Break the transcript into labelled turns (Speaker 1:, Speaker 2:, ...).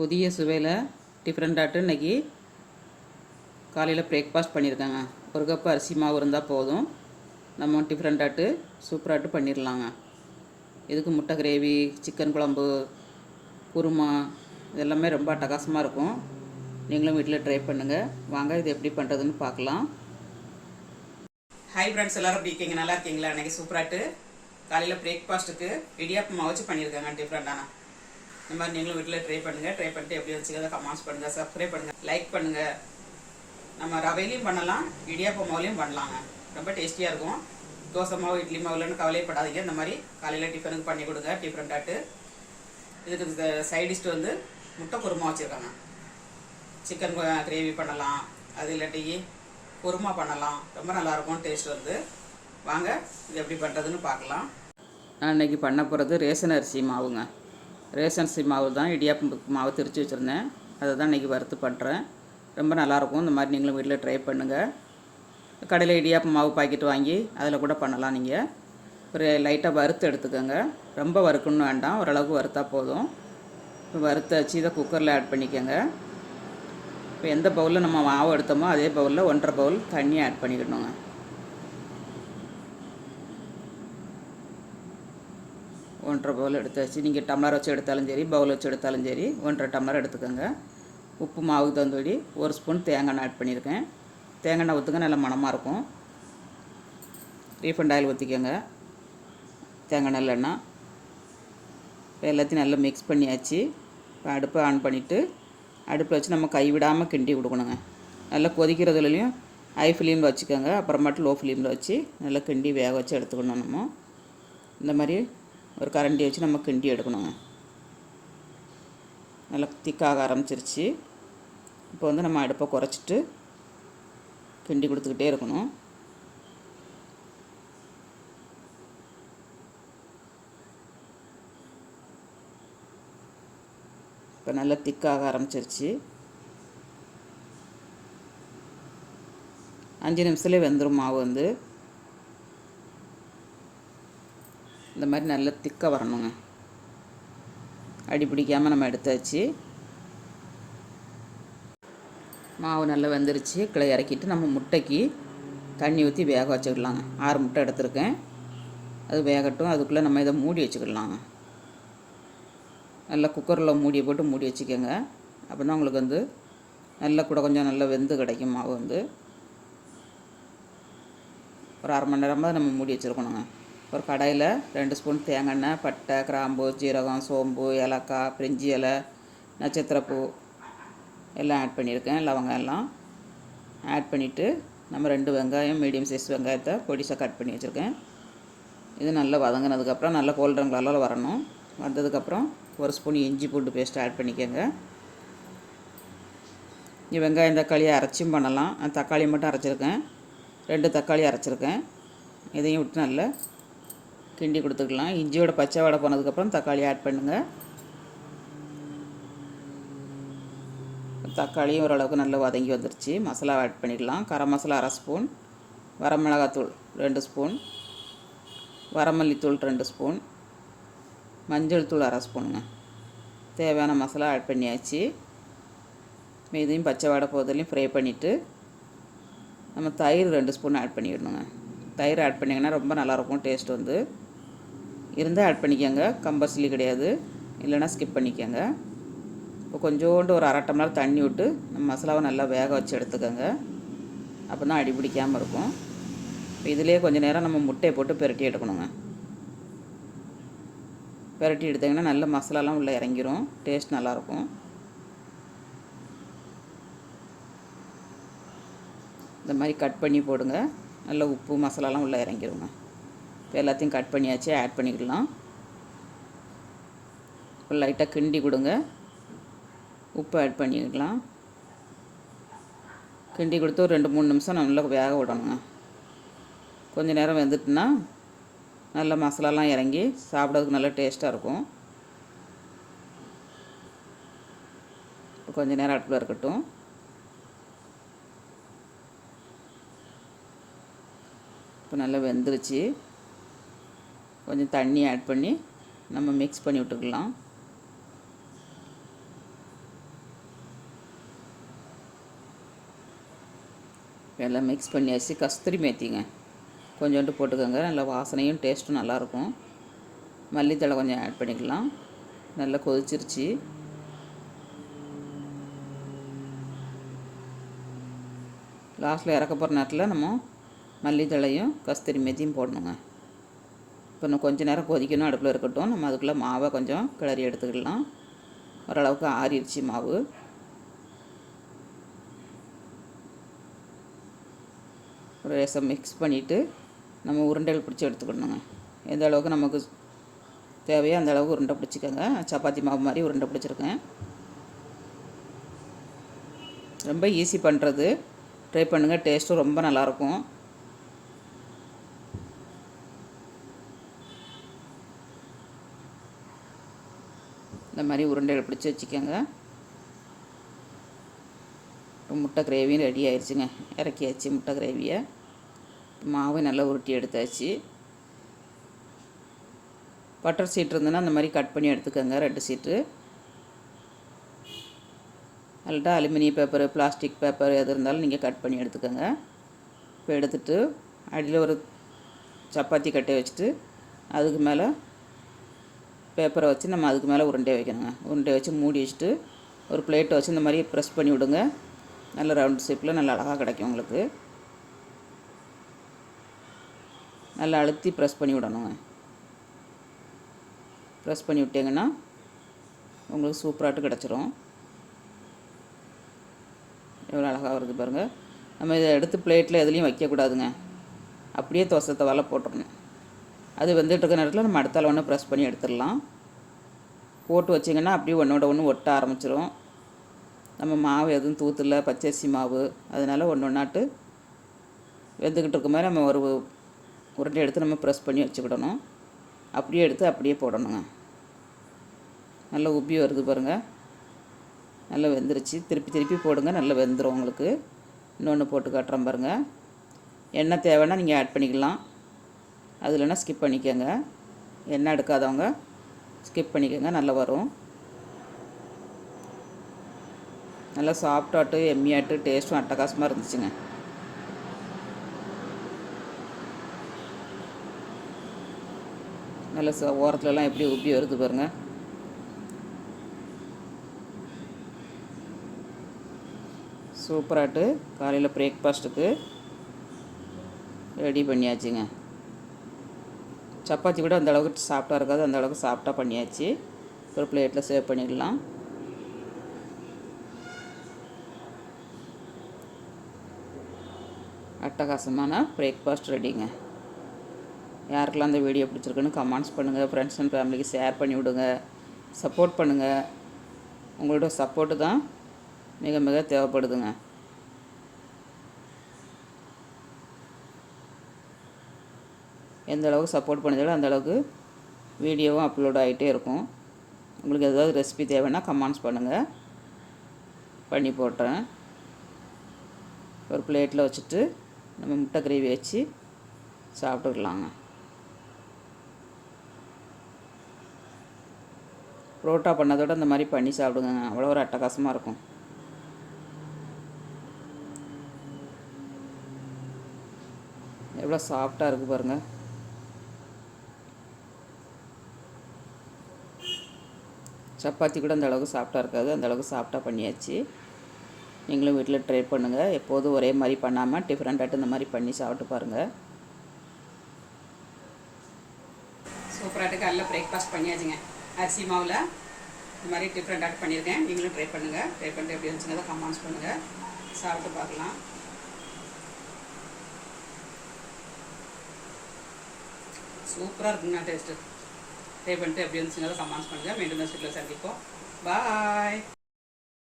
Speaker 1: புதிய சுவையில் டிஃப்ரெண்ட்டாகட்டு இன்றைக்கி காலையில் பிரேக்ஃபாஸ்ட் பண்ணியிருக்காங்க ஒரு கப் அரிசி மாவு இருந்தால் போதும் நம்ம டிஃப்ரெண்ட்டாகட்டு சூப்பராகட்டு பண்ணிடலாங்க இதுக்கு முட்டை கிரேவி சிக்கன் குழம்பு குருமா இதெல்லாமே ரொம்ப அட்டகாசமாக இருக்கும் நீங்களும் வீட்டில் ட்ரை பண்ணுங்கள் வாங்க இது எப்படி பண்ணுறதுன்னு பார்க்கலாம் ஹாய் ஃப்ரெண்ட்ஸ் எல்லோரும் எப்படி இருக்கீங்க நல்லா இருக்கீங்களா இன்றைக்கி சூப்பராகட்டு காலையில் பிரேக்ஃபாஸ்ட்டுக்கு இடியாப்பமாக வச்சு பண்ணியிருக்காங்க டிஃப்ரெண்ட்டான இந்த மாதிரி நீங்களும் வீட்டில் ட்ரை பண்ணுங்கள் ட்ரை பண்ணிட்டு எப்படி வச்சுக்கிறத கமெண்ட்ஸ் பண்ணுங்கள் சப்ஸ்கிரைப் பண்ணுங்கள் லைக் பண்ணுங்கள் நம்ம ரவையிலையும் பண்ணலாம் இடியாப்ப மாவுலையும் பண்ணலாங்க ரொம்ப டேஸ்டியாக இருக்கும் தோசை மாவு இட்லி மாவுலன்னு கவலைப்படாதீங்க இந்த மாதிரி காலையில் டிஃபனுக்கு பண்ணி கொடுங்க டிஃப்ரெண்ட்டாட்டு இதுக்கு இந்த சைடிஷ்ட் வந்து முட்டை குருமா வச்சுருக்காங்க சிக்கன் கிரேவி பண்ணலாம் அது இல்லாட்டி குருமா பண்ணலாம் ரொம்ப நல்லாயிருக்கும் டேஸ்ட் வந்து வாங்க இது எப்படி பண்ணுறதுன்னு பார்க்கலாம் நான் இன்றைக்கி பண்ண போகிறது ரேஷன் அரிசி மாவுங்க ரேஷன் மாவு தான் இடியாப்பம் மாவு திரித்து வச்சுருந்தேன் அதை தான் இன்றைக்கி வறுத்து பண்ணுறேன் ரொம்ப நல்லாயிருக்கும் இந்த மாதிரி நீங்களும் வீட்டில் ட்ரை பண்ணுங்கள் கடையில் இடியாப்பம் மாவு பாக்கெட் வாங்கி அதில் கூட பண்ணலாம் நீங்கள் ஒரு லைட்டாக வறுத்து எடுத்துக்கோங்க ரொம்ப வறுக்குன்னு வேண்டாம் ஓரளவுக்கு வறுத்தா போதும் வறுத்த வச்சு இதை குக்கரில் ஆட் பண்ணிக்கோங்க இப்போ எந்த பவுலில் நம்ம மாவு எடுத்தோமோ அதே பவுலில் ஒன்றரை பவுல் தண்ணி ஆட் பண்ணிக்கணுங்க ஒன்றரை பவுல் எடுத்தாச்சு நீங்கள் டம்ளர் வச்சு எடுத்தாலும் சரி பவுல் வச்சு எடுத்தாலும் சரி ஒன்றரை டம்ளர் எடுத்துக்கோங்க உப்பு மாவுக்கு தந்தோடி ஒரு ஸ்பூன் தேங்காய் ஆட் பண்ணியிருக்கேன் தேங்காய் எண்ணெய் ஊற்றுங்க நல்லா மணமாக இருக்கும் ரீஃபண்ட் ஆயில் ஊற்றிக்கோங்க தேங்காய் நல்ல எண்ணெய் எல்லாத்தையும் நல்லா மிக்ஸ் பண்ணியாச்சு இப்போ அடுப்பை ஆன் பண்ணிவிட்டு அடுப்பில் வச்சு நம்ம கைவிடாமல் கிண்டி கொடுக்கணுங்க நல்லா கொதிக்கிறதுலையும் ஹை ஃப்ளேமில் வச்சுக்கோங்க அப்புறமாட்டு லோ ஃப்ளேமில் வச்சு நல்லா கிண்டி வேக வச்சு எடுத்துக்கணும் நம்ம இந்த மாதிரி ஒரு கரண்டி வச்சு நம்ம கிண்டி எடுக்கணுங்க நல்லா திக்காக ஆரம்பிச்சிருச்சு இப்போ வந்து நம்ம அடுப்பை குறைச்சிட்டு கிண்டி கொடுத்துக்கிட்டே இருக்கணும் இப்போ நல்லா திக்காக ஆரம்பிச்சிருச்சு அஞ்சு நிமிஷத்துலேயே வெந்துடும் மாவு வந்து இந்த மாதிரி நல்லா திக்காக வரணுங்க அடி பிடிக்காமல் நம்ம எடுத்தாச்சு மாவு நல்லா வெந்துருச்சு கிளை இறக்கிட்டு நம்ம முட்டைக்கு தண்ணி ஊற்றி வேக வச்சுக்கலாங்க ஆறு முட்டை எடுத்திருக்கேன் அது வேகட்டும் அதுக்குள்ளே நம்ம இதை மூடி வச்சுக்கலாங்க நல்லா குக்கரில் மூடியை போட்டு மூடி வச்சுக்கோங்க அப்போ தான் உங்களுக்கு வந்து நல்லா கூட கொஞ்சம் நல்லா வெந்து கிடைக்கும் மாவு வந்து ஒரு அரை மணி நேரமாக நம்ம மூடி வச்சுருக்கணுங்க ஒரு கடையில் ரெண்டு ஸ்பூன் தேங்காய் எண்ணெய் பட்டை கிராம்பு ஜீரகம் சோம்பு ஏலக்காய் பிரிஞ்சி இலை நட்சத்திரப்பூ எல்லாம் ஆட் பண்ணியிருக்கேன் லவங்கம் எல்லாம் ஆட் பண்ணிவிட்டு நம்ம ரெண்டு வெங்காயம் மீடியம் சைஸ் வெங்காயத்தை பொடிசாக கட் பண்ணி வச்சுருக்கேன் இது நல்லா வதங்கினதுக்கப்புறம் நல்லா கோல்டன் வரணும் வந்ததுக்கப்புறம் ஒரு ஸ்பூன் இஞ்சி பூண்டு பேஸ்ட் ஆட் பண்ணிக்கோங்க இங்கே வெங்காயம் தக்காளியை அரைச்சியும் பண்ணலாம் தக்காளி மட்டும் அரைச்சிருக்கேன் ரெண்டு தக்காளி அரைச்சிருக்கேன் இதையும் விட்டு நல்லா கிண்டி கொடுத்துக்கலாம் இஞ்சியோட பச்சை வடை போனதுக்கப்புறம் தக்காளி ஆட் பண்ணுங்கள் தக்காளியும் ஓரளவுக்கு நல்லா வதங்கி வந்துருச்சு மசாலா ஆட் பண்ணிக்கலாம் கரம் மசாலா அரை ஸ்பூன் வரமிளகாத்தூள் ரெண்டு ஸ்பூன் வரமல்லித்தூள் ரெண்டு ஸ்பூன் மஞ்சள் தூள் அரை ஸ்பூனுங்க தேவையான மசாலா ஆட் பண்ணியாச்சு இதையும் பச்சை வடை போதிலையும் ஃப்ரை பண்ணிவிட்டு நம்ம தயிர் ரெண்டு ஸ்பூன் ஆட் பண்ணிடணுங்க தயிர் ஆட் பண்ணிங்கன்னா ரொம்ப நல்லாயிருக்கும் டேஸ்ட் வந்து இருந்தால் ஆட் பண்ணிக்கோங்க கம்பல்சரி கிடையாது இல்லைனா ஸ்கிப் பண்ணிக்கோங்க இப்போ கொஞ்சோண்டு ஒரு அரை டம்ளர் தண்ணி விட்டு நம்ம மசாலாவை நல்லா வேக வச்சு எடுத்துக்கோங்க அப்போ தான் அடி பிடிக்காமல் இருக்கும் இப்போ இதிலே கொஞ்சம் நேரம் நம்ம முட்டையை போட்டு பெரட்டி எடுக்கணுங்க பெரட்டி எடுத்திங்கன்னா நல்ல மசாலாலாம் உள்ளே இறங்கிரும் டேஸ்ட் நல்லாயிருக்கும் இந்த மாதிரி கட் பண்ணி போடுங்க நல்ல உப்பு மசாலாலாம் உள்ளே இறங்கிடுங்க இப்போ எல்லாத்தையும் கட் பண்ணியாச்சு ஆட் பண்ணிக்கலாம் லைட்டாக கிண்டி கொடுங்க உப்பு ஆட் பண்ணிக்கலாம் கிண்டி கொடுத்து ஒரு ரெண்டு மூணு நிமிஷம் நல்லா வேக விடணுங்க கொஞ்சம் நேரம் வெந்துட்டுன்னா நல்ல மசாலாலாம் இறங்கி சாப்பிட்றதுக்கு நல்லா டேஸ்ட்டாக இருக்கும் கொஞ்சம் நேரம் அடுப்பில் இருக்கட்டும் இப்போ நல்லா வெந்துருச்சு கொஞ்சம் தண்ணி ஆட் பண்ணி நம்ம மிக்ஸ் பண்ணி விட்டுக்கலாம் எல்லாம் மிக்ஸ் பண்ணியாச்சு கஸ்தூரி மேத்திங்க கொஞ்சோண்டு போட்டுக்கோங்க நல்லா வாசனையும் டேஸ்ட்டும் நல்லாயிருக்கும் மல்லித்தலை கொஞ்சம் ஆட் பண்ணிக்கலாம் நல்லா கொதிச்சிருச்சு லாஸ்ட்டில் இறக்க போகிற நேரத்தில் நம்ம மல்லித்தழையும் கஸ்தூரி மேத்தியும் போடணுங்க இப்போ இன்னும் கொஞ்சம் நேரம் கொதிக்கணும் அடுப்பில் இருக்கட்டும் நம்ம அதுக்குள்ளே மாவை கொஞ்சம் கிளறி எடுத்துக்கிடலாம் ஓரளவுக்கு ஆறிடுச்சு மாவு ரேசம் மிக்ஸ் பண்ணிவிட்டு நம்ம உருண்டைகள் பிடிச்சி எடுத்துக்கணுங்க எந்த அளவுக்கு நமக்கு தேவையோ அந்த அளவுக்கு உருண்டை பிடிச்சிக்கோங்க சப்பாத்தி மாவு மாதிரி உருண்டை பிடிச்சிருக்கேன் ரொம்ப ஈஸி பண்ணுறது ட்ரை பண்ணுங்கள் டேஸ்ட்டும் ரொம்ப நல்லாயிருக்கும் இந்த மாதிரி உருண்டைகள் பிடிச்சி வச்சுக்கோங்க முட்டை கிரேவியும் ரெடி ஆயிடுச்சுங்க இறக்கியாச்சு முட்டை கிரேவியை மாவு நல்லா உருட்டி எடுத்தாச்சு பட்டர் சீட் இருந்ததுன்னா அந்த மாதிரி கட் பண்ணி எடுத்துக்கோங்க ரெண்டு சீட்டு அல்லட்டா அலுமினிய பேப்பர் பிளாஸ்டிக் பேப்பர் எது இருந்தாலும் நீங்கள் கட் பண்ணி எடுத்துக்கோங்க இப்போ எடுத்துகிட்டு அடியில் ஒரு சப்பாத்தி கட்டை வச்சுட்டு அதுக்கு மேலே பேப்பரை வச்சு நம்ம அதுக்கு மேலே உருண்டை வைக்கணுங்க உருண்டை வச்சு மூடி வச்சுட்டு ஒரு பிளேட்டை வச்சு இந்த மாதிரி ப்ரெஸ் பண்ணி விடுங்க நல்ல ரவுண்ட் ஷேப்பில் நல்லா அழகாக கிடைக்கும் உங்களுக்கு நல்லா அழுத்தி ப்ரெஸ் பண்ணி விடணுங்க ப்ரெஸ் பண்ணி விட்டிங்கன்னா உங்களுக்கு சூப்பராகட்டு கிடச்சிரும் எவ்வளோ அழகாக வருது பாருங்கள் நம்ம இதை எடுத்து பிளேட்டில் எதுலேயும் வைக்கக்கூடாதுங்க அப்படியே தோசை தவாலை போட்டுடணும் அது வந்துட்டு இருக்க நேரத்தில் நம்ம அடுத்தால் ஒன்று ப்ரெஸ் பண்ணி எடுத்துடலாம் போட்டு வச்சிங்கன்னா அப்படியே ஒன்றோட ஒன்று ஒட்ட ஆரம்பிச்சிடும் நம்ம மாவு எதுவும் தூத்துல பச்சரிசி மாவு அதனால் ஒன்று ஒன்றாட்டு வெந்துக்கிட்டு இருக்க மாதிரி நம்ம ஒரு உருண்டை எடுத்து நம்ம ப்ரெஸ் பண்ணி வச்சுக்கிடணும் அப்படியே எடுத்து அப்படியே போடணுங்க நல்லா உப்பி வருது பாருங்கள் நல்லா வெந்துருச்சு திருப்பி திருப்பி போடுங்க நல்லா வெந்துடும் உங்களுக்கு இன்னொன்று போட்டு காட்டுறேன் பாருங்கள் என்ன தேவைன்னா நீங்கள் ஆட் பண்ணிக்கலாம் அது இல்லைனா ஸ்கிப் பண்ணிக்கோங்க எண்ணெய் எடுக்காதவங்க ஸ்கிப் பண்ணிக்கோங்க நல்லா வரும் நல்லா சாஃப்டாட்டு எம்மியாட்டு டேஸ்ட்டும் அட்டகாசமாக இருந்துச்சுங்க நல்ல ஓரத்துலலாம் எப்படி உப்பி வருது பாருங்கள் சூப்பராட்டு காலையில் பிரேக்ஃபாஸ்ட்டுக்கு ரெடி பண்ணியாச்சுங்க சப்பாத்தி கூட அந்த அளவுக்கு சாஃப்டாக இருக்காது அந்த அளவுக்கு சாஃப்டாக பண்ணியாச்சு ஒரு பிளேட்டில் சேவ் பண்ணிடலாம் அட்டகாசமான பிரேக்ஃபாஸ்ட் ரெடிங்க யாருக்கெல்லாம் அந்த வீடியோ பிடிச்சிருக்குன்னு கமெண்ட்ஸ் பண்ணுங்கள் ஃப்ரெண்ட்ஸ் அண்ட் ஃபேமிலிக்கு ஷேர் பண்ணி விடுங்க சப்போர்ட் பண்ணுங்கள் உங்களோட சப்போர்ட்டு தான் மிக மிக தேவைப்படுதுங்க எந்த அளவுக்கு சப்போர்ட் பண்ணுதோ அந்த அளவுக்கு வீடியோவும் அப்லோட் ஆகிட்டே இருக்கும் உங்களுக்கு ஏதாவது ரெசிபி தேவைன்னா கமெண்ட்ஸ் பண்ணுங்கள் பண்ணி போட்டுறேன் ஒரு பிளேட்டில் வச்சுட்டு நம்ம முட்டை கிரேவி வச்சு சாப்பிட்டுக்கலாங்க புரோட்டா பண்ணதோட இந்த மாதிரி பண்ணி சாப்பிடுங்க அவ்வளோ ஒரு அட்டகாசமாக இருக்கும் எவ்வளோ சாஃப்டாக இருக்குது பாருங்கள் சப்பாத்தி கூட அந்தளவுக்கு சாஃப்டாக இருக்காது அந்தளவுக்கு சாஃப்டாக பண்ணியாச்சு நீங்களும் வீட்டில் ட்ரை பண்ணுங்கள் எப்போதும் ஒரே மாதிரி பண்ணாமல் டிஃப்ரெண்ட்டாக இந்த மாதிரி பண்ணி சாப்பிட்டு பாருங்கள் சூப்பராட்டு காலைல பிரேக்ஃபாஸ்ட் பண்ணியாச்சுங்க அரிசி மாவில் இந்த மாதிரி டிஃப்ரெண்ட்டாக பண்ணியிருக்கேன் நீங்களும் ட்ரை பண்ணுங்கள் ட்ரை பண்ணிட்டு எப்படி இருந்துச்சுங்க கமெண்ட்ஸ் பண்ணுங்கள் சாப்பிட்டு பார்க்கலாம் சூப்பராக இருக்குங்க டேஸ்ட்டு రేపు అంటే ఎఫ్డిఎన్సీ సంబంధించిన మెయింటెనెన్స్ ఇట్లా సరిగిపో బాయ్